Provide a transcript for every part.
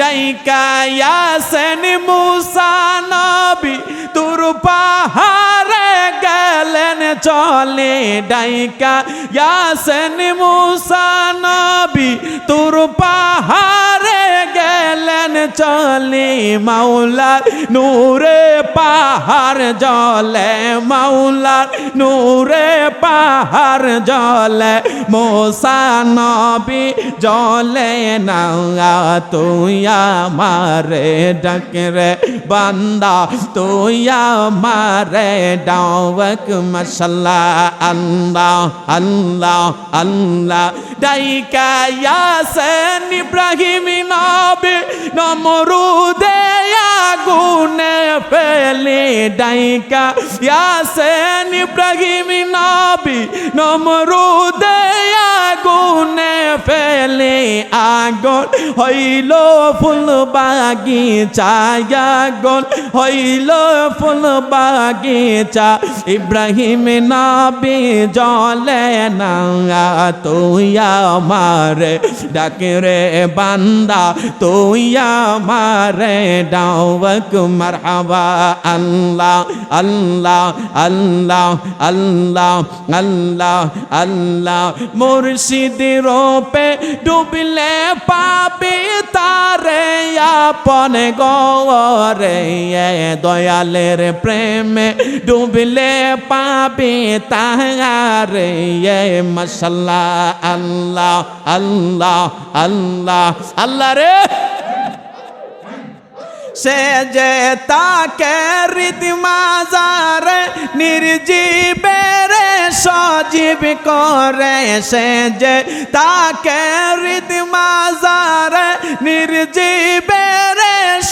ডাইকা ইয়াসেন মুসা নবী তোর পাহাড়ে গেলেন চলে। ডাইকা ইয়াসেন মুসা নবী তোর পাহাড়ে চলে মাওলার নূরে পাহাড় জলে মাওলার নূরে পাহাড় জলে, মোসা নবী জলে না তুই আমারে ডাকরে বান্দা, তুই আমারে ডাওয়াক মশাল্লা আল্লাহ আল্লাহ আল্লাহ। ডাইকা ইয়াসেন ইব্রাহিম নবী নমরুদে আগুনে ফেলে। ডাইকা ইয়াসেন ইব্রাহিম নবী নমরুদে আগন হইল ফুল বাগিচা আগন হইল ফুল বাগিচা ইব্রাহিম নবী জলে না তুই আমারে ডাকে রে বান্দা, তুই আমারে ডাওয়াক মারহাবা। আল্লাহ আল্লাহ আল্লাহ আল্লাহ আল্লাহ আল্লাহ মুর্শিদ রূপে ডুবলে পাবি তারে আপন গরে দয়ালের প্রেমে ডুবলে পাবি তারে মশাল্লা আল্লাহ আল্লাহ আল্লাহ আল্লাহ রে। সে যে তাকে রীতি মাজার নির্জীবের সজীব করে সে যে তাকে রীতি মাজার নির্জীবের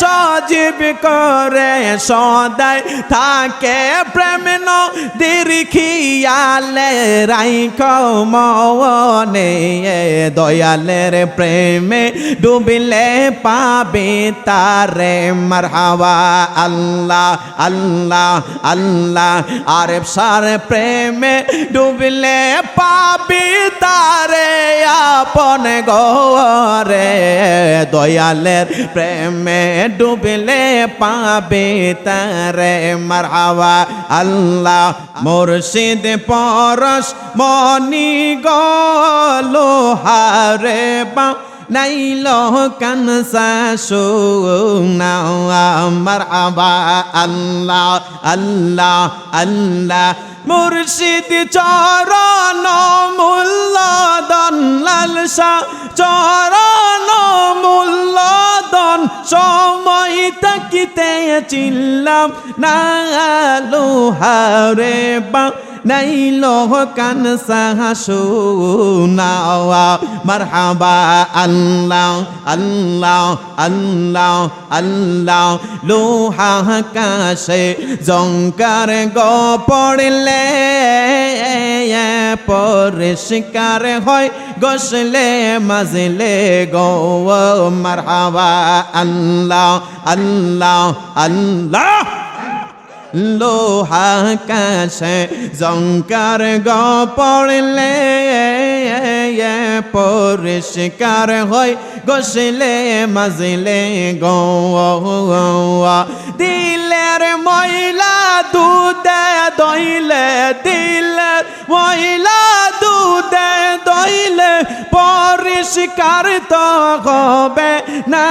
সজীব করে সদাই থাকে প্রেম নদীর খিয়ালে, রাইখ মনে দয়ালের প্রেমে ডুবিলে পাবে তারে মারহাবা আল্লাহ আল্লাহ আল্লাহ। আর সার প্রেমে ডুবিলে পাবি তারে আপন গরে দয়ালের প্রেমে ডুবলে পাবে তারে মারহাবা। আল্লাহ মুর্শিদ পরশ মনি গলো হারে বা। নাইল কানসা আমার আবা আল্লাহ আল্লাহ আল্লাহ মুর্শিদ চরণ মূল্যদন লালসা চরণ মূল্যদন সময় তাকিতে চিল্লাম না লোহারে বা নাইল কান সাহাসুনাওয়া মারহাবা, আল্লাহ আল্লাহ আল্লাহ আল্লাহ। লোহা কাশে জঙ্কার গো পড়লে, পরিষ্কার হয় গসলে মাজলে গো। মারহাবা, আল্লাহ আল্লাহ আল্লাহ। লোহা কাছে জঙ্কার গ পড়লে পরিষ্কার হয় গসলে মাজলে গো দিলের ময়লা দুধে দইলে, দিলের ময়লা পরিষ্কার তো হবে না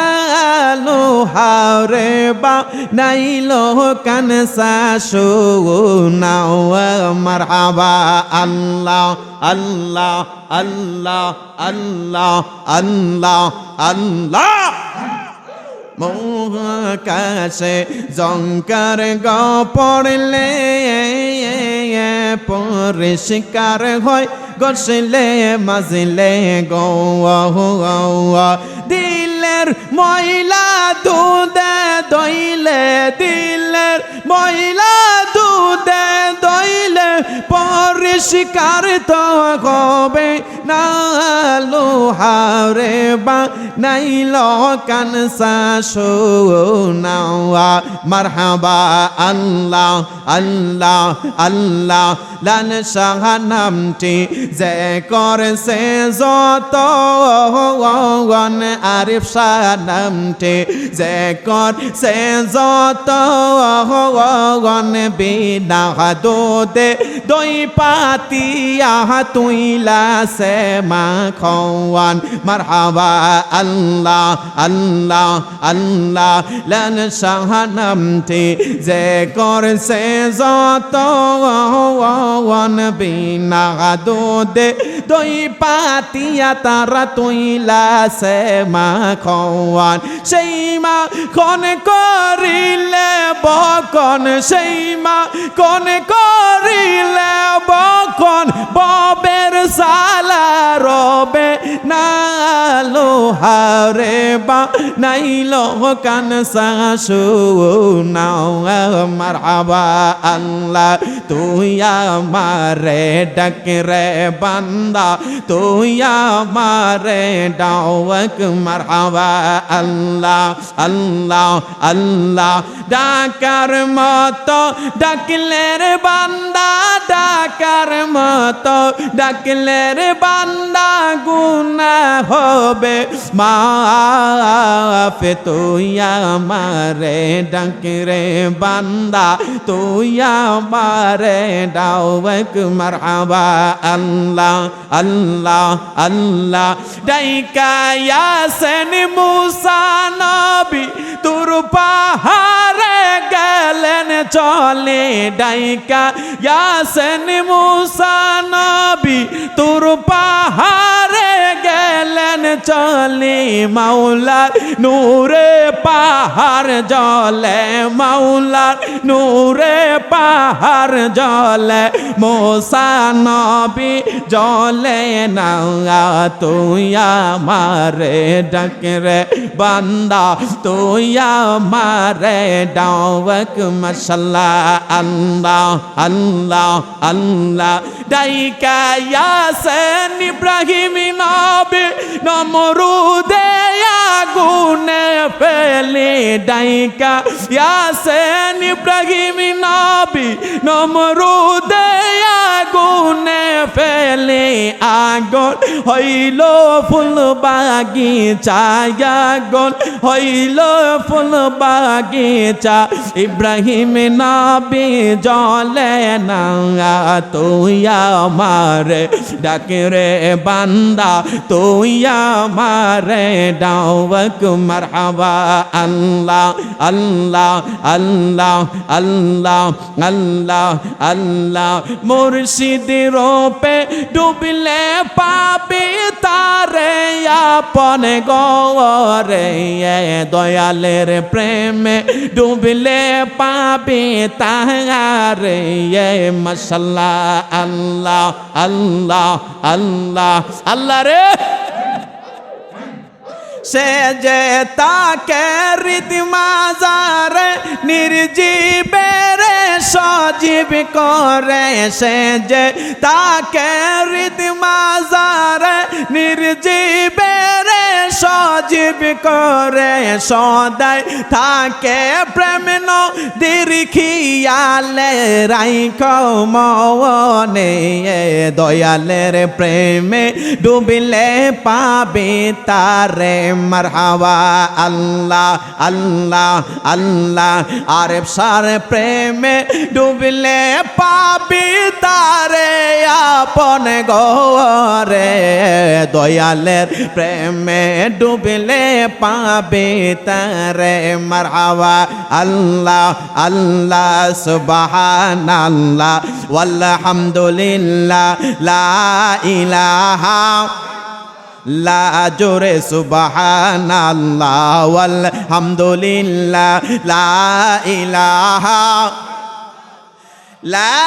লোহারে বা নাইল কানসা শোনাও মারহাবা আল্লাহ আল্লাহ আল্লাহ আল্লাহ আল্লাহ আল্লাহ। মহাকাশে জঙ্কার গ পড়লে পরিষ্কার হয়। গসলে মাজলে গো দিলের ময়লা দুধে দইলে দিলের ময়লা দইলে তো হবে না লোহারে বা নাইল কানসা শোনাওয়া মারহাবা আল্লাহ আল্লাহ আল্লাহ, লান শাহ নামটি যে করছে যত গন আরিফ শাহ নামটি যে করছে যত গন বিনা দোদে দই পাতিয়া তুইলা সে মা খওয়ান। মারহাবা আল্লাহ আল্লাহ আল্লাহ। লান শাহ নামটি যে করছে যত বিনা দুদে দই পাতিয়া তারা তুইলা সে মা খওয়ান সেই মা কন করিলে বকন, সেই মা কোন করিলে বকন। ববের সালা রবে লোহারে বা নাইল কান শাশু নাও মারহাবা আল্লাহ। তুই আমারে ডাক রে বান্দা, তুই আমারে ডাওয়াক মারহাবা আল্লাহ। আল্লাহ আল্লাহ ডাকার মতো ডাকলে রে বান্দা, ডাকার মতো ডাকলে রে বান্দা গুনা হবে। মাফে, তুই আমারে ডাক রে বান্দা, তুই আমারে ডাওয়াক মারহাবা, আল্লাহ আল্লাহ আল্লাহ। ডাইকা ইয়াসেন মুসা তোর পাহাড়ে গেলেন চলে ডাইকা, ইয়াসেন মুসা নবী তোর পাহাড়ে গেলেন চলে মাওলা নূরে পাহাড় জলে, মাওলা নূরে পাহাড় জলে, মোসা নবী জলে না তুই আমারে ডাকরে বান্দা, তুই আমারে ডাওয়াক মশাল্লা আল্লাহ আল্লাহ আল্লাহ। ডাইকা ইয়াসেন ইব্রাহিম নবী নমরুদে আগুনে ফেলে। ডাইকা ইব্রাহিম নবী নমরুদে আগুনে ফেলে আগন হইল ফুল বাগিচা আগন হইল ফুল বাগিচা ইব্রাহিম নবী জলে না তুই আমারে ডাকে রে বান্দা, তুই আমারে ডাওয়াক মারহাবা। আল্লাহ আল্লাহ আল্লাহ আল্লাহ আল্লাহ আল্লাহ মুর্শিদ রূপে ডুবলে পাবি তারে আপন গরে। দয়ালের প্রেমে ডুবলে পাবি তাহারে। মশাল্লাহ, আল্লাহ আল্লাহ আল্লাহ। আল্লাহ রে! সে যে তাকে রীতি মাজার নির্জীবের সজীব করে সে যে তাকে রীতি মাজার নির্জীবের সজীব করে সদাই থাকে প্রেম নদীর খিয়ালে, রাইখ মনে দয়ালের প্রেমে ডুবিলে পাবে তারে মারহাবা আল্লাহ আল্লাহ আল্লাহ। আরে সার প্রেমে ডুবলে পাবি তারে আপন গরে দয়ালের প্রেমে। ডুবলে পাবে তারে মারহাবা। আল্লাহ আল্লাহ সুবহান আল্লাহ ওয়ালহামদুলিল্লাহ, লা ইলাহা লা জোরে সুবহান আল্লাহ আলহামদুলিল্লাহ লা ইলাহা লা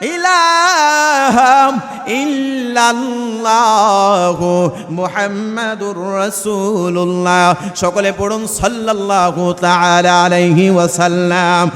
ইলাহা ইল্লাল্লাহু মুহাম্মাদুর রাসূলুল্লাহ। সকলে পড়ুন সাল্লাল্লাহু তাআলা আলাইহি ওয়াসাল্লাম।